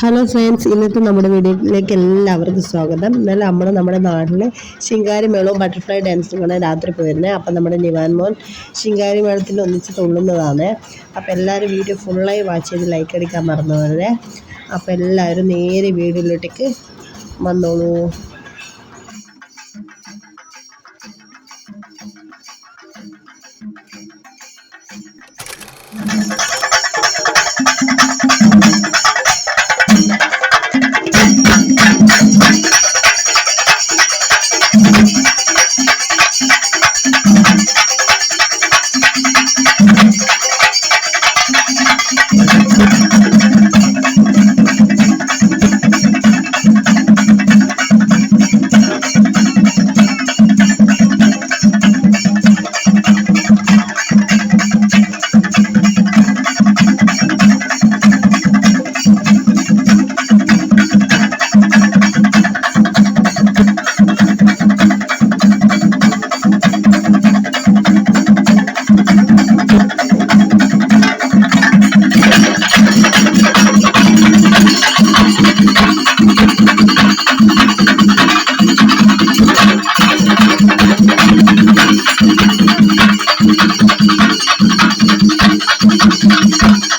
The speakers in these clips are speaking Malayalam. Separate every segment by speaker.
Speaker 1: ഹലോ ഫ്രണ്ട്സ് ഇന്നത്തെ നമ്മുടെ വീഡിയോയിലേക്ക് എല്ലാവർക്കും സ്വാഗതം. ഇന്നലെ നമ്മൾ നമ്മുടെ നാട്ടിലെ ശിങ്കാരി മേളവും ബട്ടർഫ്ലൈ ഡാൻസും കൂടെ രാത്രി പോയിരുന്നത് അപ്പം നമ്മുടെ നിവാൻ മോൻ ശിങ്കാരി മേളത്തിൽ ഒന്നിച്ച് തുള്ളുന്നതാണ്. അപ്പോൾ എല്ലാവരും വീഡിയോ ഫുള്ളായി വാച്ച് ചെയ്ത് ലൈക്ക് അടിക്കാൻ മറന്നു പോകരുത്. അപ്പോൾ എല്ലാവരും നേരെ വീഡിയോയിലോട്ടേക്ക് വന്നോളൂ.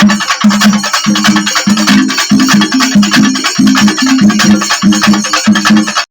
Speaker 1: Thank you.